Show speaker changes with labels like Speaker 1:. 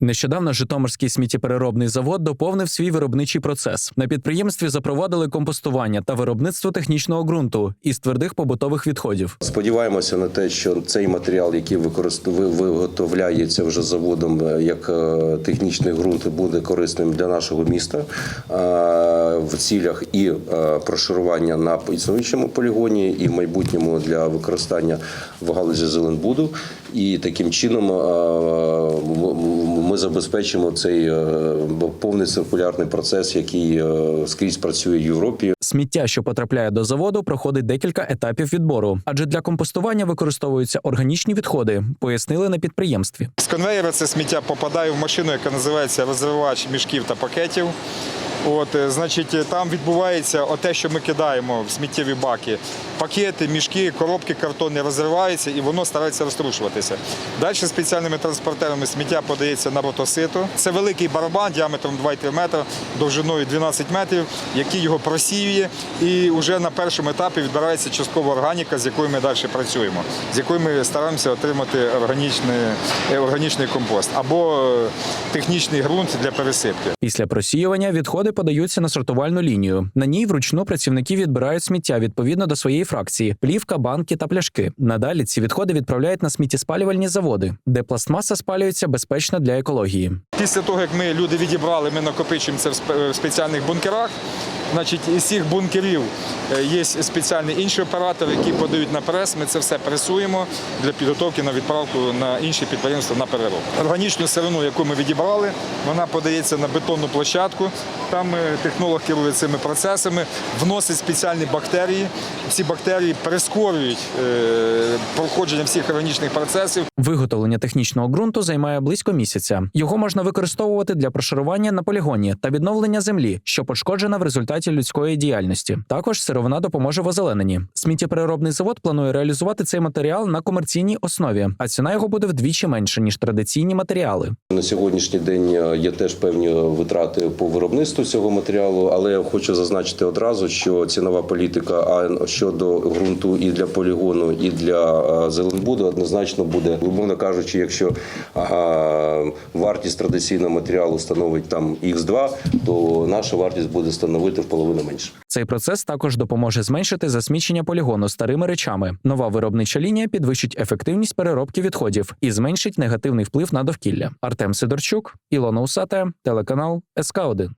Speaker 1: Нещодавно Житомирський сміттєпереробний завод доповнив свій виробничий процес. На підприємстві запровадили компостування та виробництво технічного ґрунту із твердих побутових відходів.
Speaker 2: Сподіваємося на те, що цей матеріал, який виготовляється вже заводом е, як е, технічний ґрунт, буде корисним для нашого міста е, в цілях і прошарування на існуючому полігоні, і в майбутньому для використання в галузі зеленбуду. І таким чином ми забезпечимо цей е, повний циркулярний процес, який е, скрізь працює в Європі.
Speaker 1: Сміття, що потрапляє до заводу, проходить декілька етапів відбору, адже для компостування використовуються органічні відходи, пояснили на підприємстві.
Speaker 3: З конвейера це сміття попадає в машину, яка називається розвивач мішків та пакетів. От, е, значить, е, там відбувається те, що ми кидаємо в сміттєві баки. Пакети, мішки, коробки картонні розриваються і воно старається розтрушуватися. Далі спеціальними транспортерами сміття подається на мотосито. Це великий барабан діаметром 2,3 метри, довжиною 12 метрів, який його просіює. І вже на першому етапі відбирається часткова органіка, з якою ми далі працюємо, з якою ми стараємося отримати органічний, е, органічний компост або технічний ґрунт для пересипки.
Speaker 1: Після просіювання відходи подаються на сортувальну лінію. На ній вручну працівники відбирають сміття відповідно до своєї фракції: плівка, банки та пляшки. Надалі ці відходи відправляють на сміттєспалювальні заводи, де пластмаса спалюється безпечно для екології.
Speaker 3: Після того, як ми люди відібрали, ми накопичуємо це в спеціальних бункерах. Значить, із цих бункерів е, є спеціальний інший оператор, який подають на прес. Ми це все пресуємо для підготовки на відправку на інші підприємства на переробку. Органічну сировину, яку ми відібрали, вона подається на бетонну площадку. Там е, технолог керує цими процесами, вносить спеціальні бактерії. Ці бактерії прискорюють е, проходження всіх органічних процесів.
Speaker 1: Виготовлення технічного ґрунту займає близько місяця. Його можна використовувати для прошарування на полігоні та відновлення землі, що пошкоджена в результаті людської діяльності. Також сировина допоможе в озелененні. Сміттєпереробний завод планує реалізувати цей матеріал на комерційній основі, а ціна його буде вдвічі менше ніж традиційні матеріали.
Speaker 2: На сьогоднішній день е, є теж певні витрати по виробництву цього матеріалу, але я хочу зазначити одразу, що цінова політика а щодо ґрунту і для полігону, і для е, зеленбуду однозначно буде, умовно кажучи, якщо а, вартість традиційного матеріалу становить там Х2, то наша вартість буде становити половину менше.
Speaker 1: Цей процес також допоможе зменшити засмічення полігону старими речами. Нова виробнича лінія підвищить ефективність переробки відходів і зменшить негативний вплив на довкілля. Артем Сидорчук, Ілона Усате, телеканал СК 1